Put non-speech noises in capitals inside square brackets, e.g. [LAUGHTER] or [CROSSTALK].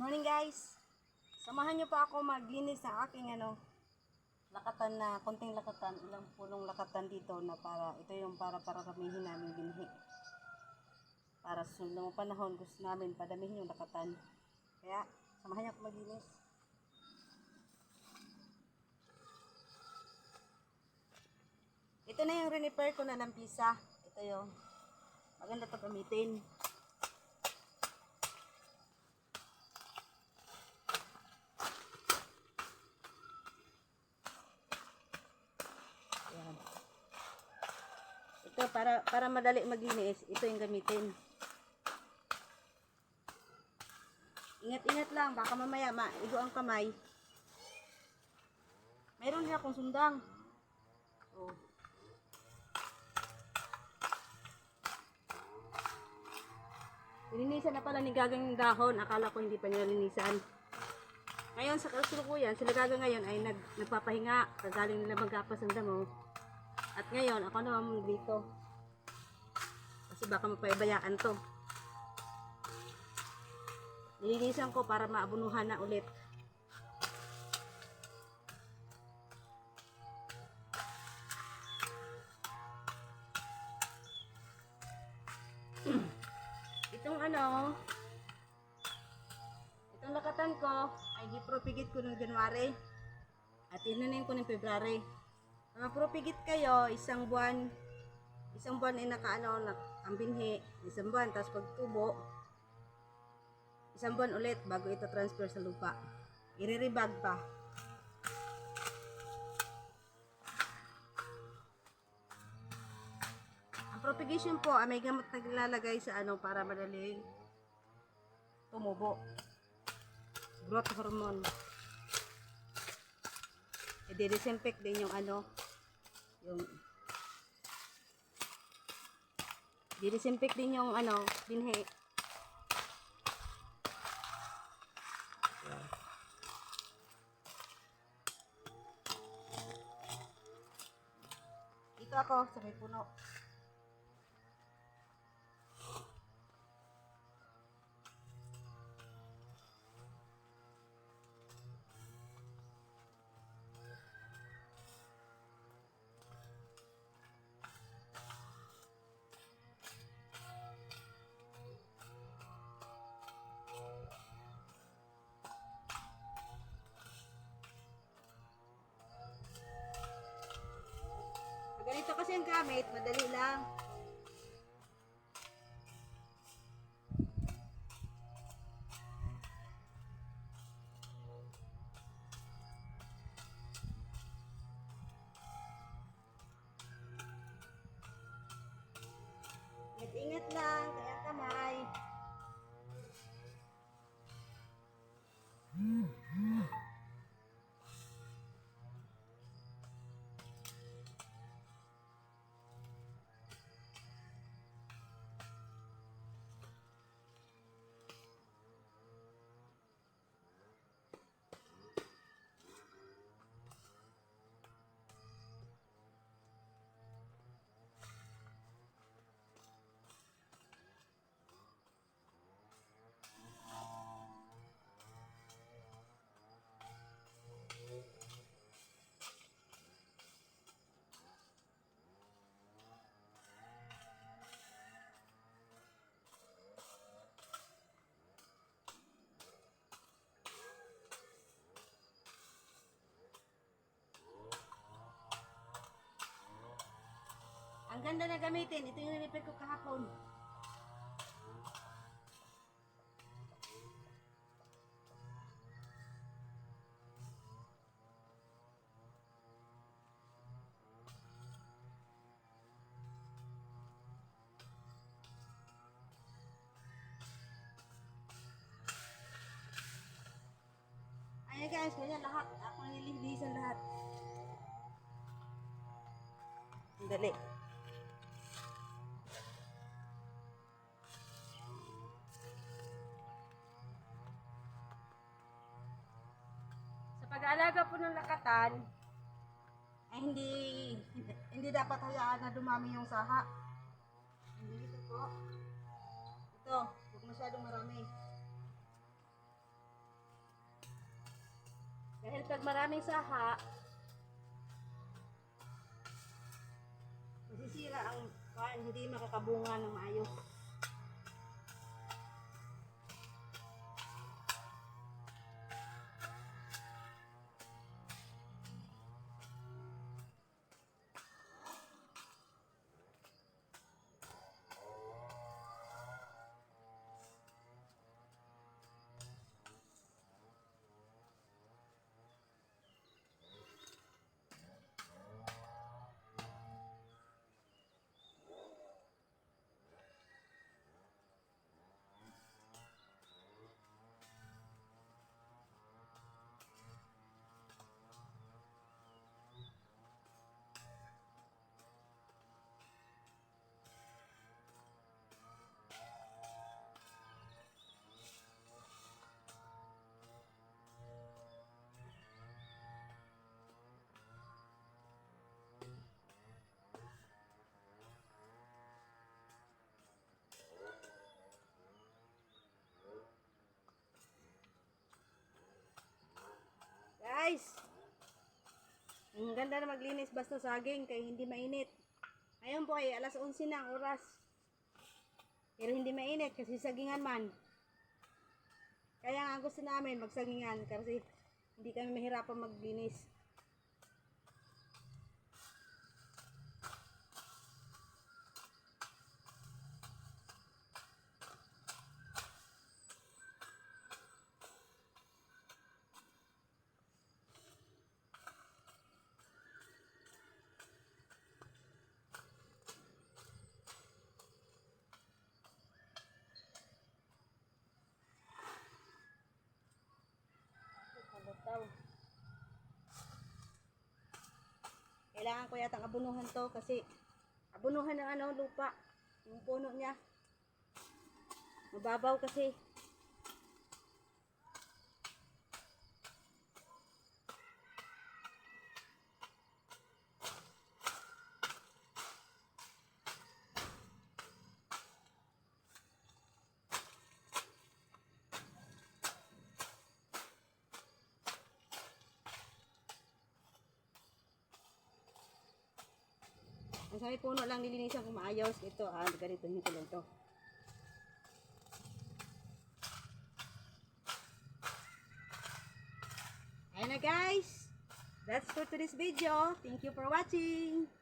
Morning guys! Samahan niyo pa ako maglinis sa aking ano, lakatan na, konting lakatan, ilang punong lakatan dito na para, ito yung para para ramihin namin binhi. Para sa sunod na panahon, gusto namin padamihin yung lakatan. Kaya, samahan niyo ako maglinis. Ito na yung renifer ko na lampisa. Ito yung maganda to gamitin. Ito para para madali maglinis, ito yung gamitin. Ingat-ingat lang, baka mamaya maigo ang kamay. Meron din akong sundang. Oh. Linisan na pala ni Gagang dahon. Akala ko hindi pa nila linisan. Ngayon sa kasalukuyan, sila Gaga ngayon ay nag, nagpapahinga. Kagaling nila magkapas ang damo. At ngayon, ako naman dito. Kasi baka mapaibayaan to. Nilinisan ko para maabunuhan na ulit. [CLEARS THROAT] Itong ano, itong lakatan ko ay gipropigit ko noong January at inanin ko ng February. Mga propigit kayo, isang buwan, isang buwan ay nakaano, na, ang binhi, isang buwan, tapos pagtubo, isang buwan ulit bago ito transfer sa lupa. Iriribag pa. Ang propagation po ay may gamot na nilalagay sa ano para madaling tumubo. Growth hormone. I-disinfect din yung ano, yung i-disinfect din yung ano, binhi. Dito ako sa may puno. Ganito kasi ang gamit, madali lang. Ganda na gamitin. Ito yung nilipid ko kahapon. Ayan guys, ganyan lahat. Ako nililisan lahat. Dali. pag-aalaga po ng lakatan, ay hindi, hindi, hindi dapat hayaan na dumami yung saha. Hindi ito po. Ito, huwag masyadong marami. Dahil pag maraming saha, masisira ang kan, hindi makakabunga ng maayos. Ang ganda na maglinis basta saging kay hindi mainit. Ayun po ay alas 11 na ang oras. Pero hindi mainit kasi sagingan man. Kaya nga gusto namin magsagingan kasi hindi kami mahirapan maglinis. Kabutaw. Kailangan ko yatang abunuhan to kasi abunuhan ng ano lupa. Yung puno niya. Mababaw kasi. Ang sabi puno lang nilinisan kung maayos. Ito, ah, ganito yung tulong to. Ayan na guys. That's for today's video. Thank you for watching.